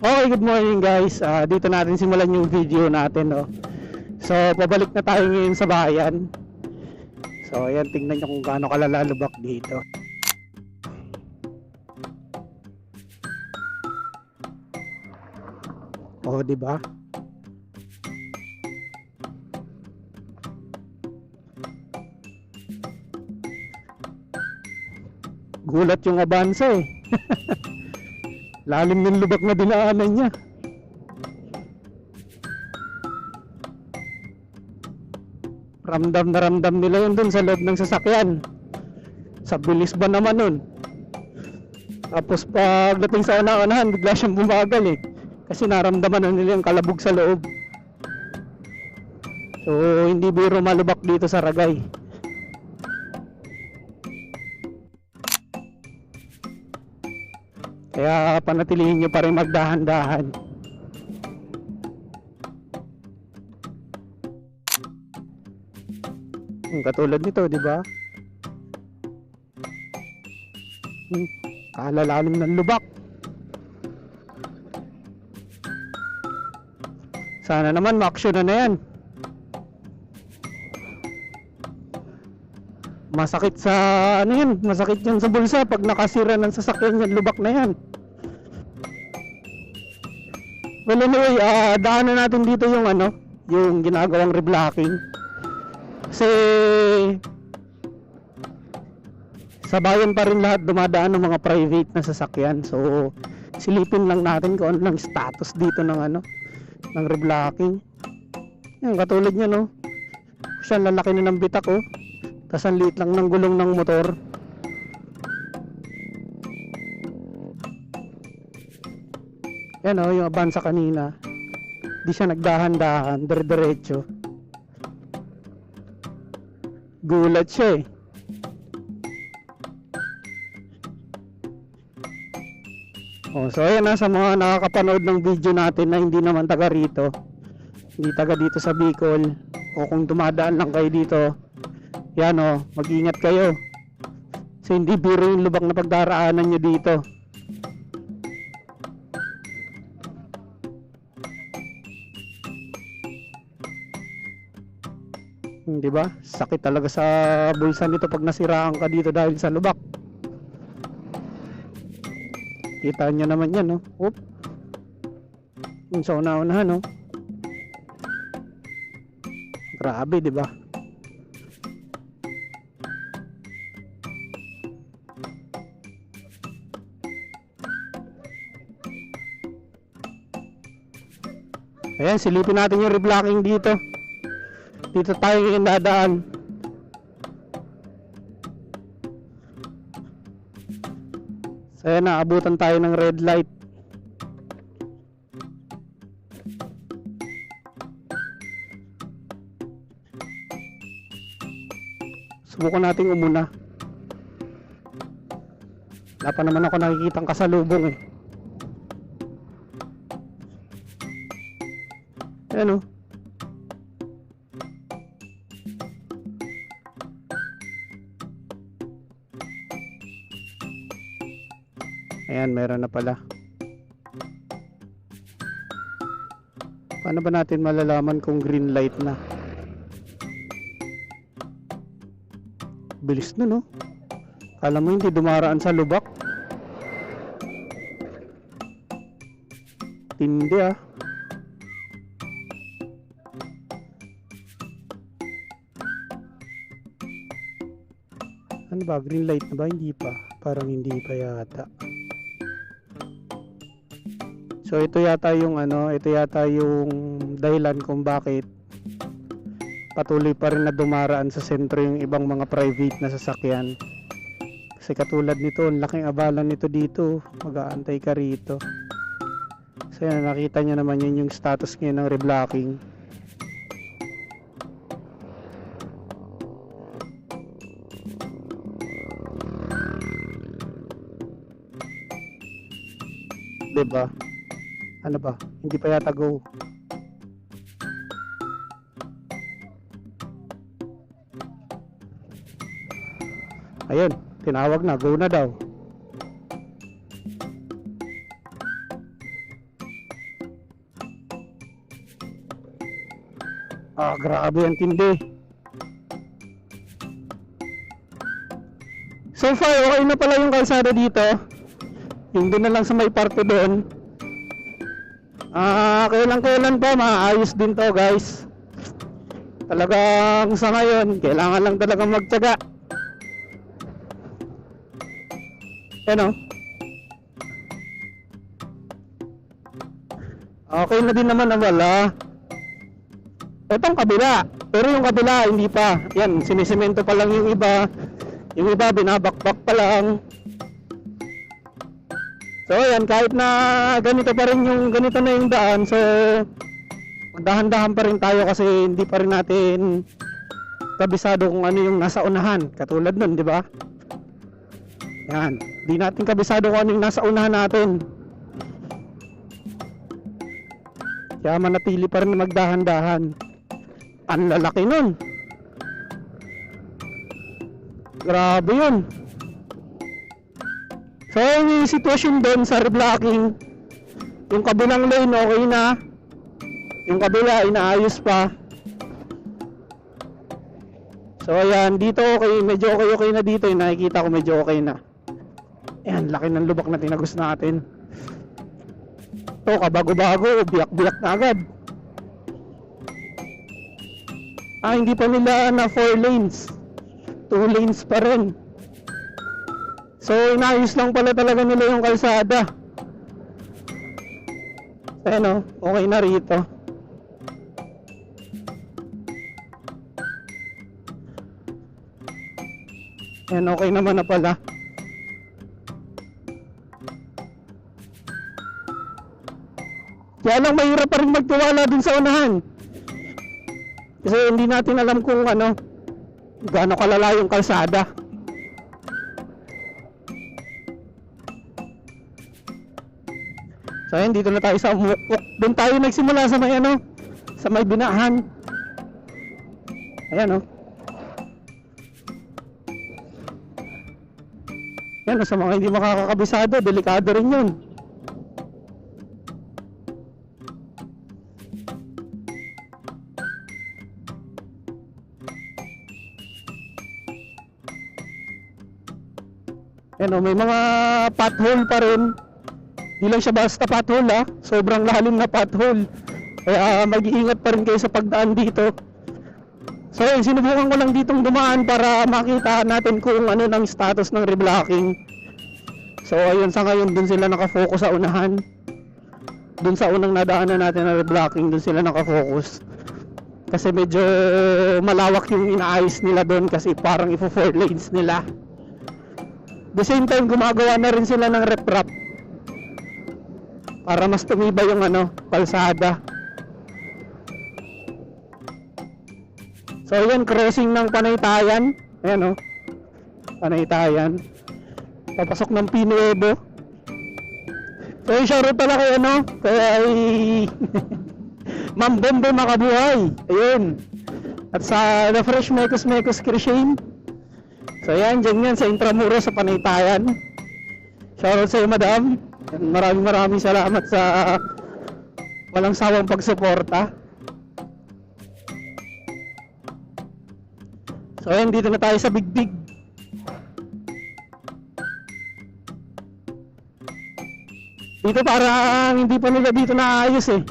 Okay, good morning guys. Ah, dito natin simulan yung video natin, no. So, pabalik na tayo ngayon sa bayan. So, ayan, tingnan nyo kung gaano kalala lubak dito. Oh, di ba? Gulat yung abansa eh. Lalim ng lubak na dinaanan niya. Ramdam na ramdam nila yun dun sa loob ng sasakyan. Sa bilis ba naman nun? Tapos pagdating sa una-unahan, bigla siyang bumagal eh. Kasi naramdaman na nila yung kalabog sa loob. So, hindi biro malubak dito sa Ragay. Kaya panatilihin nyo pa rin magdahan-dahan. Katulad nito, di ba? Hmm, kalalalim ng lubak. Sana naman ma-action na yan. Masakit sa ano yan, masakit yan sa bulsa pag nakasira ng sasakyan yan, lubak na yan. Well anyway, ah, daanan natin dito yung ano, yung ginagawang reblocking. Kasi sa bayan pa rin lahat dumadaan ng mga private na sasakyan. So silipin lang natin kung ano status dito ng ano, ng reblocking. Yan, katulad niya no. Siya lalaki na ng bitak oh. Tapos ang liit lang ng gulong ng motor. Yan o, yung abansa kanina. Di siya nagdahan-dahan, dire-diretso. Gulat siya eh. Oh, so ayan na sa mga nakakapanood ng video natin na hindi naman taga rito. Hindi taga dito sa Bicol. O kung dumadaan lang kayo dito, yan o, mag-ingat kayo. Kasi hindi biro yung lubak na pagdaraanan nyo dito. Hmm, Di ba? Sakit talaga sa bulsa nito pag nasiraan ka dito dahil sa lubak. Kita nyo naman yan, no? Oop. Yung sa una-unahan, no? Grabe, di ba? Ayan, silipin natin yung reblocking dito. Dito tayo ngayon dadaan. So ayan, naabutan tayo ng red light. Subukan natin umuna. Wala pa naman ako nakikitang kasalubong eh. Ayan o. Ayan, meron na pala. Paano ba natin malalaman kung green light na? Bilis na no? Kala mo hindi dumaraan sa lubak? Tindi ah. Ano ba? Green light na ba? Hindi pa. Parang hindi pa yata. So ito yata yung ano, ito yata yung dahilan kung bakit patuloy pa rin na dumaraan sa sentro yung ibang mga private na sasakyan. Kasi katulad nito, ang laking abala nito dito. Mag-aantay ka rito. So yan, nakita nyo naman yun yung status ngayon ng reblocking. 'di ba? Ano ba? Hindi pa yata go. Ayun, tinawag na, go na daw. Ah, grabe ang tindi. So far, okay na pala yung kalsada dito. Yung doon na lang sa may parte doon. Ah, kailan-kailan pa, maayos din to guys. Talagang sa ngayon, kailangan lang talaga magtyaga. Ano? Okay na din naman ang wala. Itong kabila. Pero yung kabila, hindi pa. Yan, sinisemento pa lang yung iba. Yung iba, binabakbak pa lang. So, yan, kahit na ganito pa rin yung, ganito na yung daan. So, magdahan-dahan pa rin tayo kasi hindi pa rin natin kabisado kung ano yung nasa unahan. Katulad nun, di ba? Yan. Di natin kabisado kung ano yung nasa unahan natin. Kaya manatili pa rin magdahan-dahan. Ang lalaki nun. Grabe yun. So, yung sitwasyon doon sa reblocking, yung kabilang lane okay na. Yung kabila, inaayos pa. So, ayan, dito okay, medyo okay okay na dito. Yung nakikita ko medyo okay na. Ayan, laki ng lubak na tinagos natin. Ito, kabago-bago, biyak-biyak na agad. Ah, hindi pa nila na 4 lanes. 2 lanes pa rin. So, inayos lang pala talaga nila yung kalsada. Ayan o, okay na rito. Ayan, okay naman na pala. Kaya lang mahirap pa rin magtiwala dun sa unahan. Kasi hindi natin alam kung ano, gaano kalala yung kalsada. So ayun, dito na tayo sa. Doon tayo nagsimula sa may ano, sa may binahan. Ayan oh. Yan, oh, sa mga hindi makakakabisado, delikado rin yun. Yan oh, may mga pothole pa rin. Di lang siya basta pothole ha. Sobrang lalim na pothole. Kaya mag-iingat pa rin kayo sa pagdaan dito. So yun, sinubukan ko lang ditong dumaan para makita natin kung ano ng status ng reblocking. So ayun, sa ngayon dun sila nakafocus sa unahan. Dun sa unang nadaanan natin na reblocking, dun sila nakafocus. Kasi medyo malawak yung inaayos nila doon kasi parang ifo 4 lanes nila. The same time, gumagawa na rin sila ng reprap para mas tumibay yung ano, kalsada. So yan, crossing ng Panaytayan. Ayan o. Panaytayan. Papasok ng Pinuevo. So yung shoutout pala kay ano, kay Ma'am Bombe Makabuhay. Ayun. At sa The Fresh Mekos Mekos Crishane. So yan, dyan yan sa Intramuros sa Panaytayan. Shoutout sa iyo, madam. Maraming maraming salamat sa walang sawang pagsuporta. So yan, dito na tayo sa Big Big. Dito parang hindi pa nila dito naayos eh.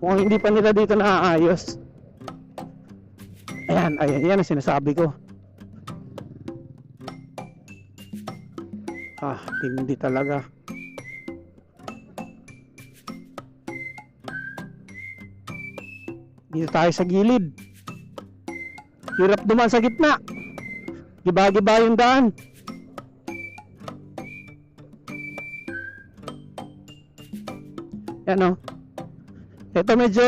Kung hindi pa nila dito naayos. Ayan, ayan, yan ang sinasabi ko. Ah, hindi talaga. Dito tayo sa gilid. Hirap duman sa gitna. Giba-giba yung daan. Yan o. Ito medyo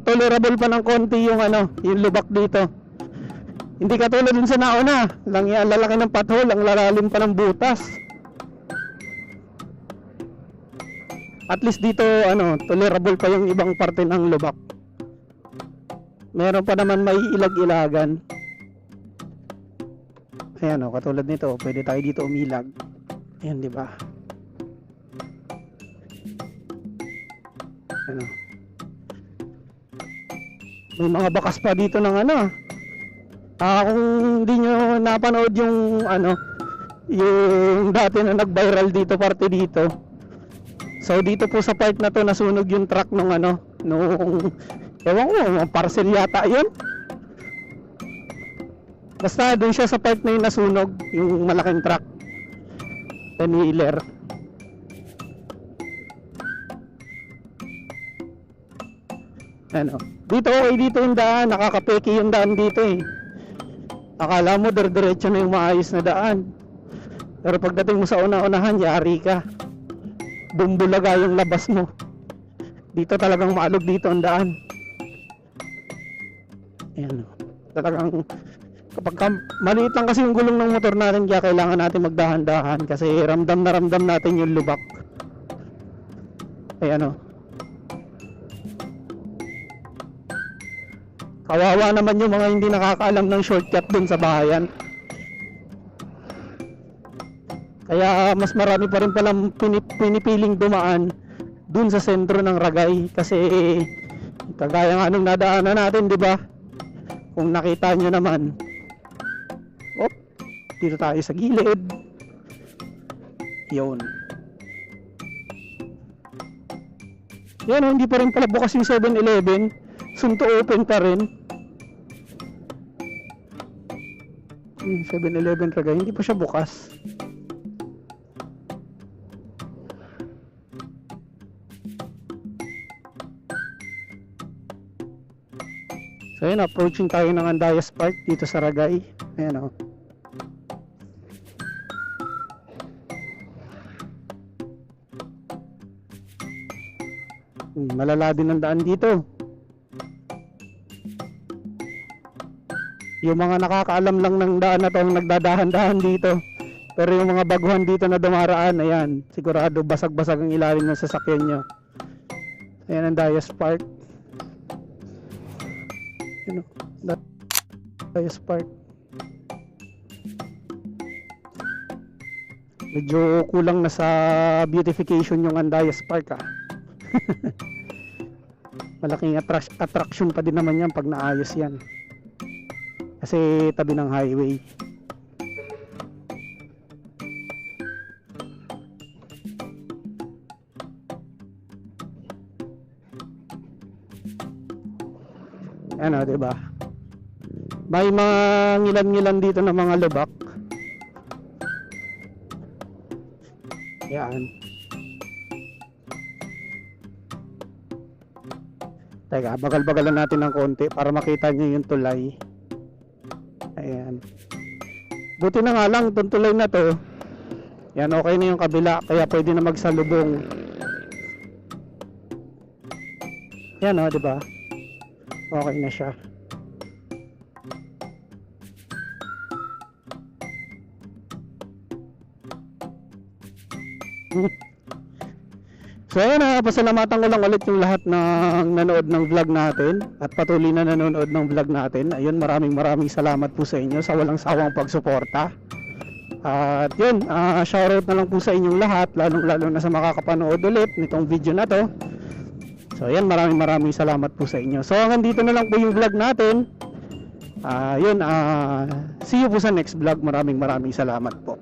tolerable pa ng konti yung ano, yung lubak dito. Hindi katulad dun sa nauna. Lang yan, lalaki ng pathole, ang lalalim pa ng butas. At least dito, ano, tolerable pa yung ibang parte ng lubak. Meron pa naman may ilag-ilagan. Ayan o, katulad nito, pwede tayo dito umilag. Ayan, di ba? Ano? May mga bakas pa dito ng ano. Ah, kung hindi nyo napanood yung ano, yung dati na nag-viral dito parte dito. So dito po sa part na to nasunog yung truck nung ano, nung ewan ko, parcel yata 'yun. Basta doon siya sa part na yung nasunog, yung malaking truck. Ten wheeler. Ano? Dito okay dito yung daan, nakakapeki yung daan dito eh. Akala mo dire-diretso na yung maayos na daan. Pero pagdating mo sa una-unahan, yari ka. Bumbulaga yung labas mo. Dito talagang maalog dito ang daan. Ayan. oh. Talagang kapag ka- maliit lang kasi yung gulong ng motor natin kaya kailangan natin magdahan-dahan kasi ramdam na ramdam natin yung lubak. Ayan o. Kawawa naman yung mga hindi nakakaalam ng shortcut dun sa bahayan. Kaya mas marami pa rin palang pinip- pinipiling dumaan dun sa sentro ng Ragay kasi kagaya nga nung nadaanan natin, di ba? Kung nakita nyo naman. Op, dito tayo sa gilid. Yun. Yan, oh, hindi pa rin pala bukas yung 7-Eleven. Soon to open pa rin. Hmm, 7-Eleven Ragay, hindi pa siya bukas. So yun, approaching tayo ng Andayas Park dito sa Ragay. Ayan o. Hmm, malala din ang daan dito. Yung mga nakakaalam lang ng daan na to nagdadahan-dahan dito. Pero yung mga baguhan dito na dumaraan, ayan, sigurado basag-basag ang ilalim ng sasakyan nyo. Ayan ang Dias Park. Yun o, Da- Dias Park. Medyo kulang na sa beautification yung Andayas Park ah. Malaking attract- attraction pa din naman yan pag naayos yan. Kasi tabi ng highway. Ano, 'di ba? May mga ngilan-ngilan dito ng mga lubak. Yan. Teka, bagal-bagalan natin ng konti para makita nyo yung tulay. Ayan. Buti na nga lang, itong tulay na to. Yan, okay na yung kabila. Kaya pwede na magsalubong. Yan o, di ba? Okay na siya. So ayun pasalamatan ko lang ulit yung lahat ng nanood ng vlog natin at patuloy na nanonood ng vlog natin. Ayun, maraming maraming salamat po sa inyo sa walang sawang pagsuporta. At yun, ah, shoutout na lang po sa inyong lahat, lalong lalo na sa makakapanood ulit nitong video na to. So ayan, maraming maraming salamat po sa inyo. So hanggang dito na lang po yung vlog natin. Ah, yun, ah, see you po sa next vlog. Maraming maraming salamat po.